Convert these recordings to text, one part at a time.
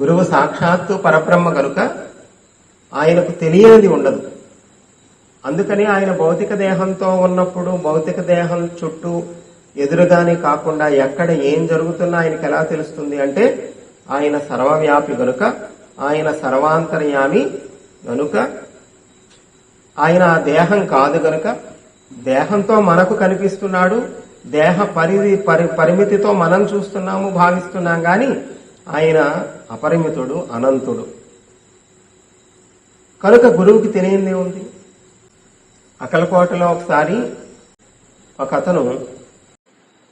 గురువు సాక్షాత్తు పరబ్రహ్మ కనుక ఆయనకు తెలియనిది ఉండదు. అందుకని ఆయన భౌతిక దేహంతో ఉన్నప్పుడు భౌతిక దేహం చుట్టూ ఎదురుగానే కాకుండా ఎక్కడ ఏం జరుగుతున్నా ఆయనకి ఎలా తెలుస్తుంది అంటే ఆయన సర్వవ్యాపి గనుక ఆయన సర్వాంతర్యామి గనుక ఆయన ఆ దేహం కాదు గనుక దేహంతో మనకు కనిపిస్తున్నాడు దేహ పరిధి పరి పరిమితితో మనం చూస్తున్నాము భావిస్తున్నాం గాని ఆయన అపరిమితుడు అనంతుడు. కనుక గురువుకి తెలియందే ఉంది. అకలకోటలో ఒకసారి ఒక అతను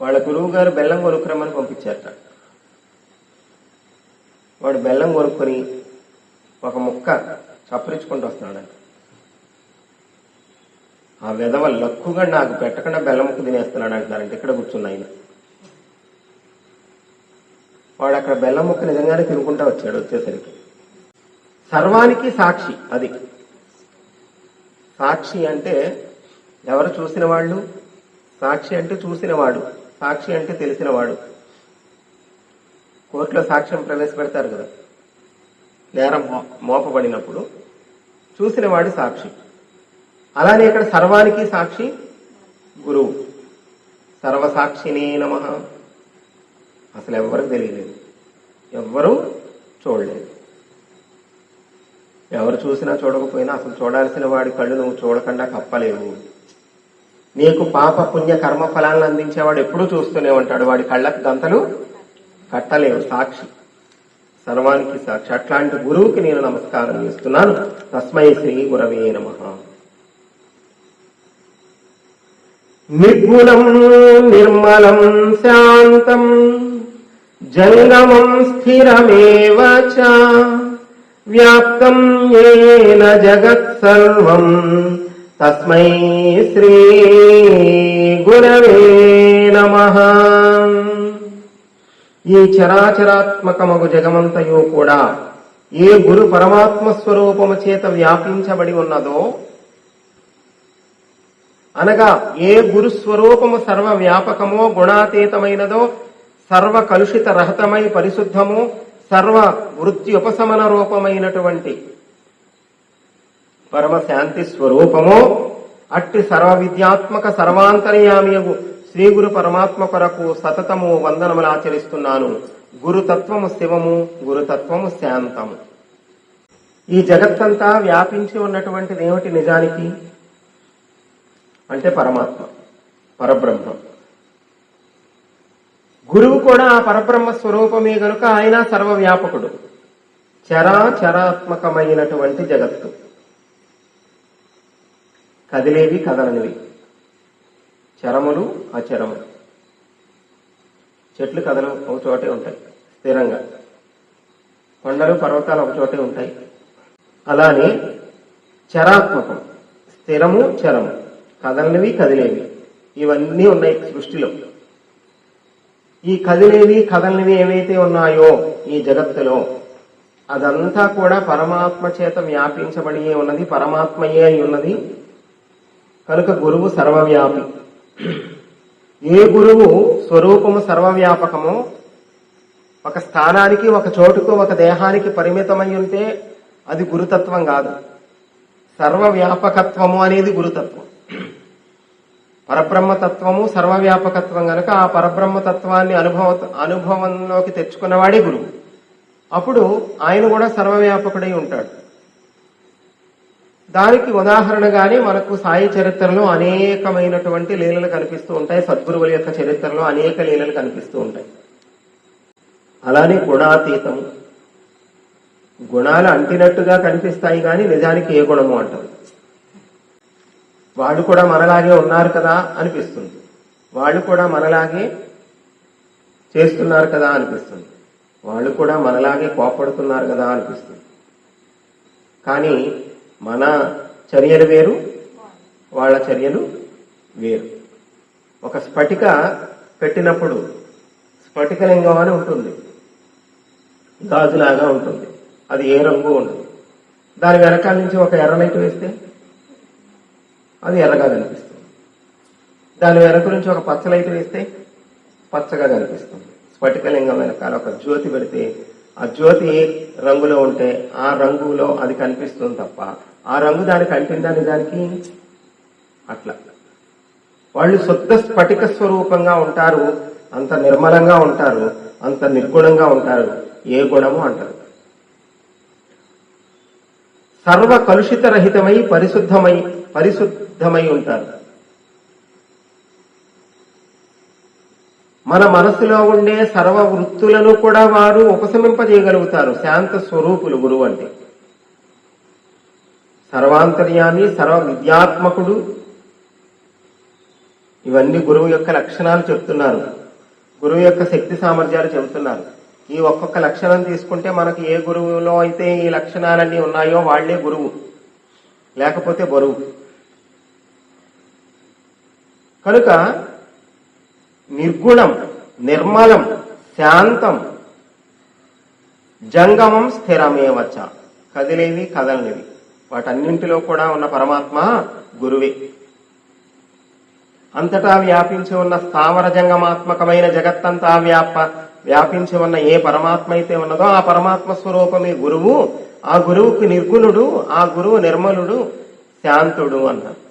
వాళ్ళ గురువు గారు బెల్లం కొనుక్కురమ్మని పంపించారట. వాడు బెల్లం కొనుక్కొని ఒక ముక్క చప్పరించుకుంటూ వస్తున్నాడంట. ఆ విధవ లక్కుగా నాకు పెట్టకుండా బెల్లం ముక్క తినేస్తున్నాడు అంటున్నారంటే ఇక్కడ కూర్చున్న ఆయన. వాడు అక్కడ బెల్లం ముక్క నిజంగానే తినుకుంటా వచ్చాడు వచ్చేసరికి. సర్వానికి సాక్షి అది. సాక్షి అంటే ఎవరు చూసిన వాళ్ళు? సాక్షి అంటే చూసినవాడు. సాక్షి అంటే తెలిసినవాడు. కోర్టులో సాక్ష్యం ప్రవేశపెడతారు కదా. నేరం మో- మోపబడినప్పుడు చూసినవాడు సాక్షి. అలానే ఇక్కడ సర్వానికి సాక్షి గురువు. సర్వసాక్షినే నమ. అసలు ఎవ్వరూ తెలియలేదు. ఎవ్వరూ చూడలేదు. ఎవరు చూసినా చూడకపోయినా అసలు చూడాల్సిన వాడి కళ్ళు నువ్వు చూడకుండా కప్పలేవు. నీకు పాప పుణ్య కర్మ ఫలాలను అందించేవాడు ఎప్పుడూ చూస్తూనే ఉంటాడు. వాడి కళ్ళకు గంతలు కట్టలేవు. సాక్షి. సర్వానికి సాక్షి. అట్లాంటి గురువుకి నేను నమస్కారం చేస్తున్నాను. తస్మై శ్రీ గురవే నమ. నిర్గుణం నిర్మలం శాంతం. జంగమం స్థిరమేవ చ వ్యాప్తం ఏన జగత్ సర్వం తస్మై శ్రీ గురవే నమ ఈ చరాచరాత్మకమగు జగమంతయు కూడా ఏ గురు పరమాత్మ స్వరూపము చేత వ్యాపించబడి ఉన్నదో అనగా ఏ గురు స్వరూపము సర్వ వ్యాపకమో గుణాతీతమైనదో సర్వ కలుషిత రహితమై పరిశుద్ధము సర్వ వృత్తి ఉపశమన రూపమైనటువంటి పరమశాంతి స్వరూపము అట్టి సర్వ విద్యాత్మక సర్వాంతర్యామియగు శ్రీ గురు పరమాత్మ కొరకు సతతము వందనములు ఆచరిస్తున్నాను. గురుతత్వము శివము గురుతత్వము శాంతము. ఈ జగత్తంతా వ్యాపించి ఉన్నటువంటిది ఏమిటి నిజానికి? అంటే పరమాత్మ పరబ్రహ్మ. గురువు కూడా ఆ పరబ్రహ్మ స్వరూపమే గనుక ఆయన సర్వవ్యాపకుడు. చరాచరాత్మకమైనటువంటి జగత్తు. కదిలేవి కదలనివి. చరములు అచరములు. చెట్లు కదలు ఒక చోటే ఉంటాయి స్థిరంగా. కొండలు పర్వతాలు ఒక చోటే ఉంటాయి. అలానే చరాత్మకం స్థిరము చరము. కదలనివి కదిలేవి. ఇవన్నీ ఉన్నాయి సృష్టిలో. ఈ కదిలేవి కదలనివి ఏవైతే ఉన్నాయో ఈ జగత్తులో అదంతా కూడా పరమాత్మ చేత వ్యాపించబడి ఉన్నది పరమాత్మయే అయి ఉన్నది. కనుక గురువు సర్వవ్యాపి. ఏ గురువు స్వరూపము సర్వవ్యాపకము ఒక స్థానానికి ఒక చోటుకు ఒక దేహానికి పరిమితమై ఉంటే అది గురుతత్వం కాదు. సర్వవ్యాపకత్వము అనేది గురుతత్వం. పరబ్రహ్మతత్వము సర్వవ్యాపకత్వం గనక ఆ పరబ్రహ్మతత్వాన్ని అనుభవ అనుభవంలోకి తెచ్చుకున్నవాడే గురువు. అప్పుడు ఆయన కూడా సర్వవ్యాపకుడై ఉంటాడు. దానికి ఉదాహరణగానే మనకు సాయి చరిత్రలో అనేకమైనటువంటి లీలలు కనిపిస్తూ ఉంటాయి. సద్గురువుల యొక్క చరిత్రలో అనేక లీలలు కనిపిస్తూ ఉంటాయి. అలానే గుణాతీతం గుణాలు అంటినట్టుగా కనిపిస్తాయి కానీ నిజానికి ఏ గుణము అంటారు వాళ్ళు కూడా మనలాగే ఉన్నారు కదా అనిపిస్తుంది. వాళ్ళు కూడా మనలాగే చేస్తున్నారు కదా అనిపిస్తుంది. వాళ్ళు కూడా మనలాగే కోపడుతున్నారు కదా అనిపిస్తుంది. కానీ మన చర్యలు వేరు వాళ్ళ చర్యలు వేరు. ఒక స్ఫటిక పెట్టినప్పుడు స్ఫటికలింగం అని ఉంటుంది. గాజులాగా ఉంటుంది. అది ఏ రంగు ఉండదు. దాని వెనకాల నుంచి ఒక ఎర్ర లైట్ వేస్తే అది ఎర్రగా కనిపిస్తుంది. దాని వెనక నుంచి ఒక పచ్చ లైట్ వేస్తే పచ్చగా కనిపిస్తుంది. స్ఫటికలింగం వెనకాల ఒక జ్యోతి పెడితే ఆ జ్యోతి ఏ రంగులో ఉంటే ఆ రంగులో అది కనిపిస్తుంది తప్ప ఆ రంగు దానికి అంటిందని దానికి అట్లా. వాళ్ళు శుద్ధ స్ఫటిక స్వరూపంగా ఉంటారు అంత నిర్మలంగా ఉంటారు అంత నిర్గుణంగా ఉంటారు ఏ గుణము అంటారు? సర్వ కలుషిత రహితమై పరిశుద్ధమై పరిశుద్ధమై ఉంటారు. మన మనసులో ఉండే సర్వ వృత్తులను కూడా వారు ఉపశమింపజేయగలుగుతారు. శాంత స్వరూపులు గురువు అంటే. సర్వాంతర్యాన్ని సర్వ విద్యాత్మకుడు. ఇవన్నీ గురువు యొక్క లక్షణాలు చెప్తున్నారు. గురువు యొక్క శక్తి సామర్థ్యాలు చెబుతున్నారు. ఈ ఒక్కొక్క లక్షణం తీసుకుంటే మనకి ఏ గురువులో అయితే ఈ లక్షణాలన్నీ ఉన్నాయో వాళ్ళే గురువు లేకపోతే బరువు. కనుక నిర్గుణం నిర్మలం శాంతం జంగమం స్థిరమేవచ్చ కదిలేవి కదలనివి. వాటన్నింటిలో కూడా ఉన్న పరమాత్మ గురువే. అంతటా వ్యాపించి ఉన్న స్థావర జంగమాత్మకమైన జగత్తంతా వ్యాప వ్యాపించి ఉన్న ఏ పరమాత్మ అయితే ఉన్నదో ఆ పరమాత్మ స్వరూపమే గురువు. ఆ గురువుకి నిర్గుణుడు ఆ గురువు నిర్మలుడు శాంతుడు అన్నారు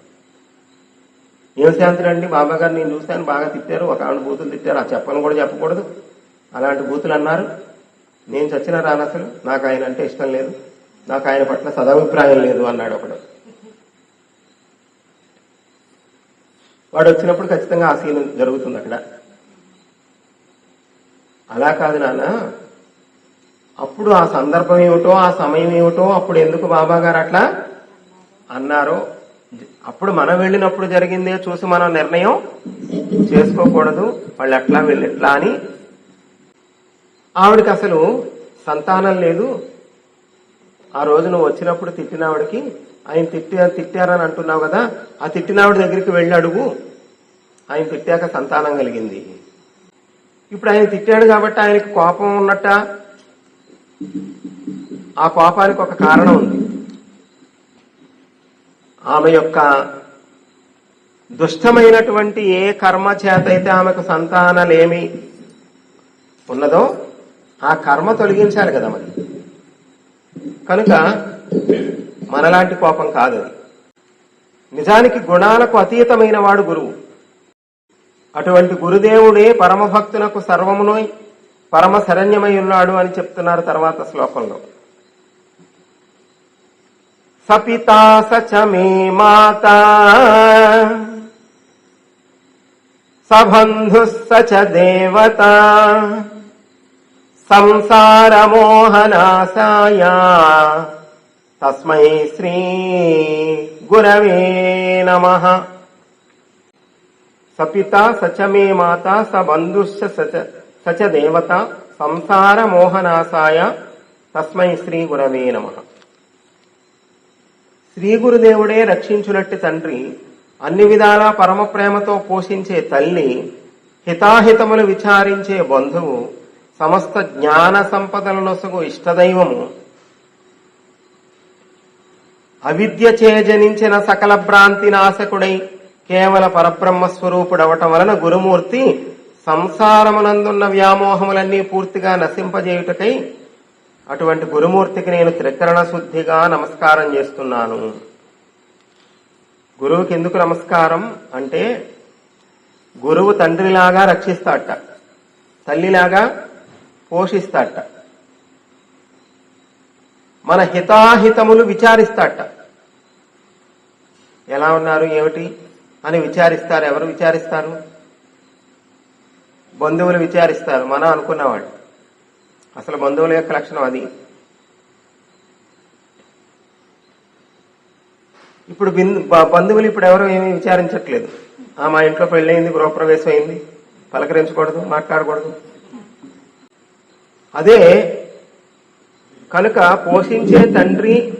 ఏం శాంతుడు అండి? బాబా గారు నేను చూశాను బాగా తిట్టారు. ఒక ఆవిడ బూతులు తిట్టారు. ఆ చెప్పను కూడా చెప్పకూడదు. అలాంటి బూతులు అన్నారు. నేను చచ్చిన రాను అసలు. నాకు ఆయన అంటే ఇష్టం లేదు. నాకు ఆయన పట్ల సదాభిప్రాయం లేదు అన్నాడు ఒకడు. వాడు వచ్చినప్పుడు ఖచ్చితంగా ఆ సీన్ జరుగుతుంది అక్కడ. అలా కాదు నాన్న. అప్పుడు ఆ సందర్భం ఏమిటో ఆ సమయం ఏమిటో అప్పుడు ఎందుకు బాబా గారు అట్లా అన్నారో అప్పుడు మనం వెళ్ళినప్పుడు జరిగిందే చూసి మనం నిర్ణయం చేసుకోకూడదు. వాళ్ళు ఎట్లా వీళ్ళు ఎట్లా అని ఆవిడకి అసలు సంతానం లేదు. ఆ రోజు నువ్వు వచ్చినప్పుడు తిట్టినావిడికి ఆయన తిట్టి తిట్టారని అంటున్నావు కదా ఆ తిట్టినావిడ దగ్గరికి వెళ్ళి అడుగు. ఆయన తిట్టాక సంతానం కలిగింది. ఇప్పుడు ఆయన తిట్టాడు కాబట్టి ఆయనకి కోపం ఉన్నట్ట. ఆ కోపానికి ఒక కారణం ఉంది. ఆమె యొక్క దుష్టమైనటువంటి ఏ కర్మ చేత అయితే ఆమెకు సంతానలేమి ఉన్నదో ఆ కర్మ తొలగించాలి కదా మరి. కనుక మనలాంటి కోపం కాదు నిజానికి గుణాలకు అతీతమైన వాడు గురువు. అటువంటి గురుదేవుడే పరమభక్తునకు సర్వమును పరమ శరణ్యమై ఉన్నాడు అని చెప్తున్నారు తర్వాత శ్లోకంలో. సపితా సచ మే మాత సబంధు సచ దేవత సంసారమోహనాశాయ తస్మై శ్రీ గురవే నమ. సపిత సచ మే మాత స బంధుశ్చ సచ దేవత సంసార మోహనాశాయ. తస్మై శ్రీ గురవే నమ. శ్రీ గురుదేవుడే రక్షించునట్టి తండ్రి అన్ని విధాలా పరమ ప్రేమతో పోషించే తల్లి హితాహితములు విచారించే బంధువు సమస్త జ్ఞాన సంపదలనొసగు ఇష్టదైవము. అవిద్య చేజనించిన సకల భ్రాంతి నాశకుడై కేవల పరబ్రహ్మ స్వరూపుడవటం వలన గురుమూర్తి సంసారమునందున్న వ్యామోహములన్నీ పూర్తిగా నశింపజేయుటకై అటువంటి గురుమూర్తికి నేను త్రికరణ శుద్ధిగా నమస్కారం చేస్తున్నాను. గురువుకి ఎందుకు నమస్కారం అంటే గురువు తండ్రిలాగా రక్షిస్తాట తల్లిలాగా పోషిస్తాట మన హితాహితములు విచారిస్తాట ఎలా ఉన్నారు ఏమిటి? అని విచారిస్తారు. ఎవరు విచారిస్తారు? బంధువులు విచారిస్తారు. మనం అనుకున్నవాడు. అసలు బంధువుల యొక్క లక్షణం అది. ఇప్పుడు బిందు- బంధువులు ఇప్పుడు ఎవరు ఏమీ విచారించట్లేదు. ఆ మా ఇంట్లో పెళ్ళయింది గృహప్రవేశం అయింది పలకరించకూడదు మాట్లాడకూడదు. అదే కనుక పోషించే తండ్రి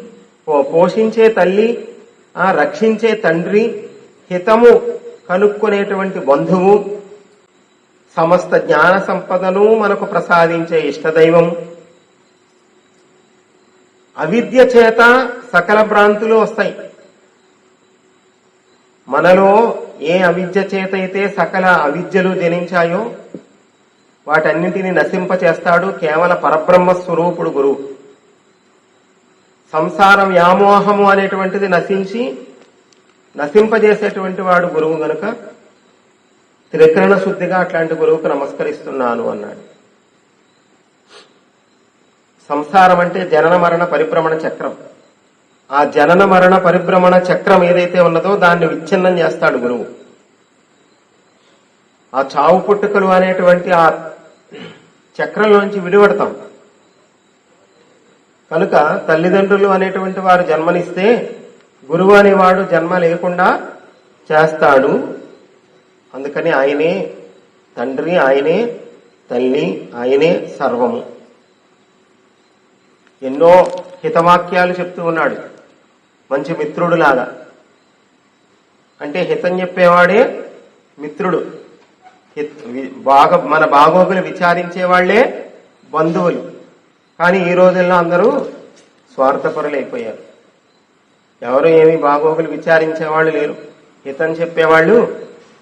పో- పోషించే తల్లి ఆ రక్షించే తండ్రి హితము కనుక్కునేటువంటి బంధువు సమస్త జ్ఞాన సంపదను మనకు ప్రసాదించే ఇష్టదైవం. అవిద్య చేత సకల భ్రాంతులు వస్తాయి. మనలో ఏ అవిద్య చేత అయితే సకల అవిద్యలు జనించాయో వాటన్నింటినీ నశింప చేస్తాడు కేవల పరబ్రహ్మ స్వరూపుడు గురువు. సంసార వ్యామోహము అనేటువంటిది నశించి నశింపజేసేటువంటి వాడు గురువు గనుక త్రికరణ శుద్ధిగా అట్లాంటి గురువుకు నమస్కరిస్తున్నాను అన్నాడు. సంసారం అంటే జనన మరణ పరిభ్రమణ చక్రం. ఆ జనన మరణ పరిభ్రమణ చక్రం ఏదైతే ఉన్నదో దాన్ని విచ్ఛిన్నం చేస్తాడు గురువు. ఆ చావు పుట్టుకలు అనేటువంటి ఆ చక్రంలోంచి విడిపడతాం. కనుక తల్లిదండ్రులు అనేటువంటి వారు జన్మనిస్తే గురువు అనేవాడు జన్మ లేకుండా చేస్తాడు. అందుకని ఆయనే తండ్రి ఆయనే తల్లి ఆయనే సర్వము. ఎన్నో హితవాక్యాలు చెప్తూ ఉన్నాడు. మంచి మిత్రుడులాగా. అంటే హితం చెప్పేవాడే మిత్రుడు. బాగ బాగా మన బాగోగులు విచారించే వాళ్ళే బంధువులు. కానీ ఈ రోజుల్లో అందరూ స్వార్థపరులైపోయారు. ఎవరు ఏమి బాగోగులు విచారించే వాళ్ళు లేరు. హితం చెప్పేవాళ్ళు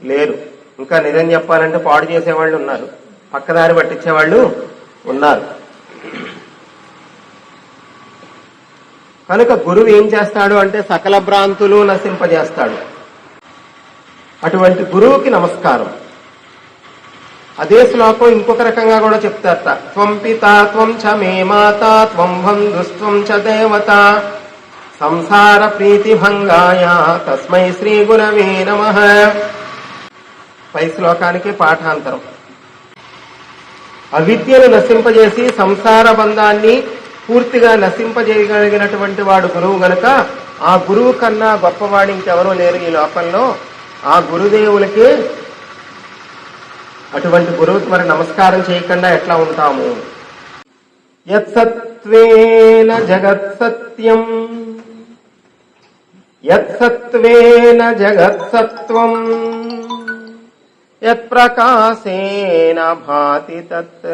లేరు. ఇంకా నిజం చెప్పాలంటే పాడు చేసేవాళ్ళు ఉన్నారు. పక్కదారి పట్టించేవాళ్ళు ఉన్నారు. కనుక గురువు ఏం చేస్తాడు అంటే సకల భ్రాంతులు నశింపజేస్తాడు. అటువంటి గురువుకి నమస్కారం. అదే శ్లోకం ఇంకొక రకంగా కూడా చెప్తారట. త్వం పితా త్వం చ మే మాత త్వం బంధుస్త్వం చ దేవత. సంసార ప్రీతి భంగాయ తస్మై శ్రీ గురవే నమ. పై శ్లోకానికి పాఠాంతరం. అవిద్యను నశింపజేసి సంసార బంధాన్ని పూర్తిగా నశింపజేయగలిగినటువంటి వాడు గురువు గనక ఆ గురువు కన్నా గొప్పవాడు ఇంకెవరూ లేరు ఈ లోకంలో. ఆ గురుదేవులకి అటువంటి గురువుకి మరి నమస్కారం చేయకుండా ఎట్లా ఉంటాము? యత్సత్వేన జగత్సత్యం. యత్సత్వేన జగత్సత్వం. యత్ప్రకాశేన భాతి తత్.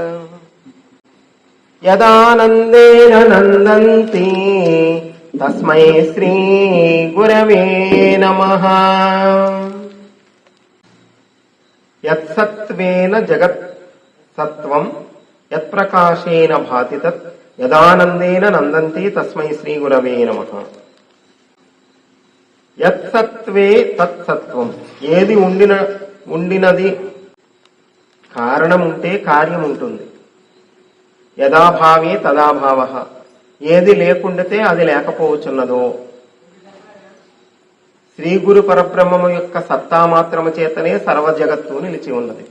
యదానందేన నందంతి తస్మై శ్రీ గురవే నమ. యత్సత్వేన జగత్ సత్వం యత్ప్రకాశేన భాతి తత్ యదానందేన నందంతి తస్మై శ్రీ గురవే నమ. యత్సత్వే తత్సత్వం. ఏది ఉండిన ఉండినది కారణం ఉంటే కార్యం ఉంటుంది యథాభావే తదాభావ ఏది లేకుండితే అది లేకపోవచ్చున్నదో. శ్రీ గురు పరబ్రహ్మము యొక్క సత్తా మాత్రము చేతనే సర్వ జగత్తు నిలిచి ఉన్నది.